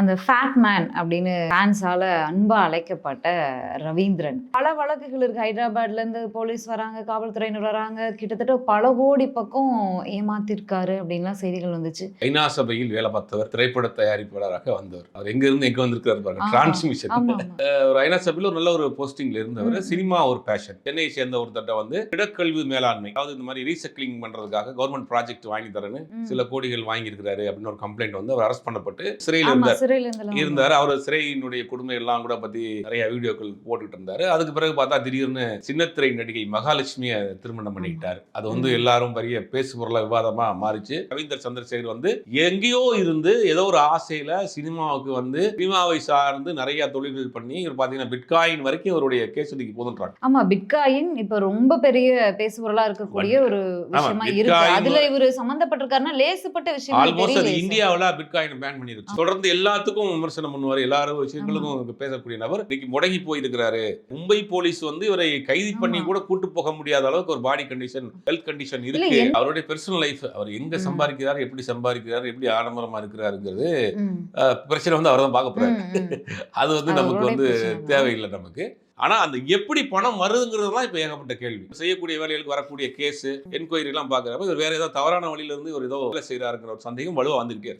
அந்த fat man அப்படின்னு ஃபேன்ஸால அன்பா அழைக்கப்பட்ட ரவீந்திரன். பல வழக்குகள் இருக்கு. ஹைதராபாத்ல இருந்து போலீஸ் வராங்க காவல்துறையினர் வராங்க. கிட்டத்தட்ட பல கோடி பக்கம் ஏமாத்திருக்காரு அப்படின்லாம் செய்திகள் வந்துச்சு. ஐநா சபையில் வேலை பார்த்தவர் திரைப்பட தயாரிப்பாளராக வந்தவர். அவர் எங்க இருந்து எங்க வந்திருக்காரு பாருங்க. டிரான்ஸ்மிஷன். ஒரு ஐநா சபையில் ஒரு நல்ல ஒரு போஸ்டிங்ல இருந்தவர். சினிமா ஒரு பேஷன் சென்னையை சேர்ந்த ஒருத்தட்ட வந்து இடக்கல்வி மேலாண்மை. அதாவது இந்த மாதிரி ரீசைக்ளிங் பண்றதுக்காக கவர்மெண்ட் ப்ராஜெக்ட் வாங்கி தரேன்னு. சில கோடிகள் வாங்கி இருக்கிறாரு அப்படின்னு ஒரு கம்ப்ளைண்ட் வந்து அவர் அரெஸ்ட் பண்ணப்பட்டு சிறையில் இருந்தார். இருந்தார். அவர் சிறையினுடைய கொடுமை எல்லாம் கூட பத்தி நிறைய வீடியோக்கள் போட்டுட்டு இருந்தாரு. அதுக்கு பிறகு பார்த்தா திடீர்னு சின்னத்திரை நடிகை மகாலட்சுமியை திருமணம் பண்ணிக்கிட்டார் அது வந்து. எல்லாரும் பெரிய பேசு பொருளா விவாதமா மாறிச்சு. ரவீந்தர் சந்திரசேகர் வந்து எங்கேயோ இருந்து ஏதோ ஒரு ஆசையில சினிமாவுக்கு வந்து சினிமாவை சார்ந்து நிறைய தொழில்கள் பண்ணி இவர் பாத்தீங்கன்னா பிட்காயின் வரைக்கும் இவருடைய கேசடிக்கு போதுன்றாங்க. ஆமா பிட்காயின் இப்ப ரொம்ப பெரிய பேசுபொருளா இருக்கக்கூடிய ஒரு விஷயமா இருக்கு. அதுல இவரு சம்பந்தப்பட்டிருக்காருன்னா லேசுப்பட்ட விஷயம் ஆல்மோஸ்ட் இந்தியாவில் பிட்காயின் பேன் பண்ணிருக்கு தொடர்ந்து எல்லாத்துக்கும் விமர்சனம் பண்ணுவார். எல்லாரும் விஷயங்களுக்கும் பேசக்கூடிய நபர். இன்னைக்கு முடங்கி போயிருக்கிறாரு. மும்பை போலீஸ் வந்து இவரை கைது பண்ணி. கூட கூட்டு போக முடியாத அளவுக்கு ஒரு பாடி கண்டிஷன் ஹெல்த் கண்டிஷன் இருக்கு. அவருடைய பர்சனல் லைஃப் அவர் எங்க. சம்பாதிக்கிறார் எப்படி சம்பாதிக்கிறார் எப்படி ஆடம்பரமா இருக்கிறாருங்கிறது பிரச்சனை வந்து அவர் தான் பார்க்க போறாரு. அது வந்து நமக்கு வந்து. தேவையில்லை நமக்கு. ஆனா அந்த எப்படி பணம் வருதுங்கிறது தான் இப்போ ஏகப்பட்ட கேள்வி. செய்யக்கூடிய வேலைகளுக்கு வரக்கூடிய கேஸ் என்கொயரி எல்லாம் பாக்குறப்ப இவர் வேற ஏதோ தவறான வழியில இருந்து ஒரு ஏதோ வேலை செய்யறாருங்கிற ஒரு சந்தேகம் வலுவா வந்துகிட்டே இருக்கு.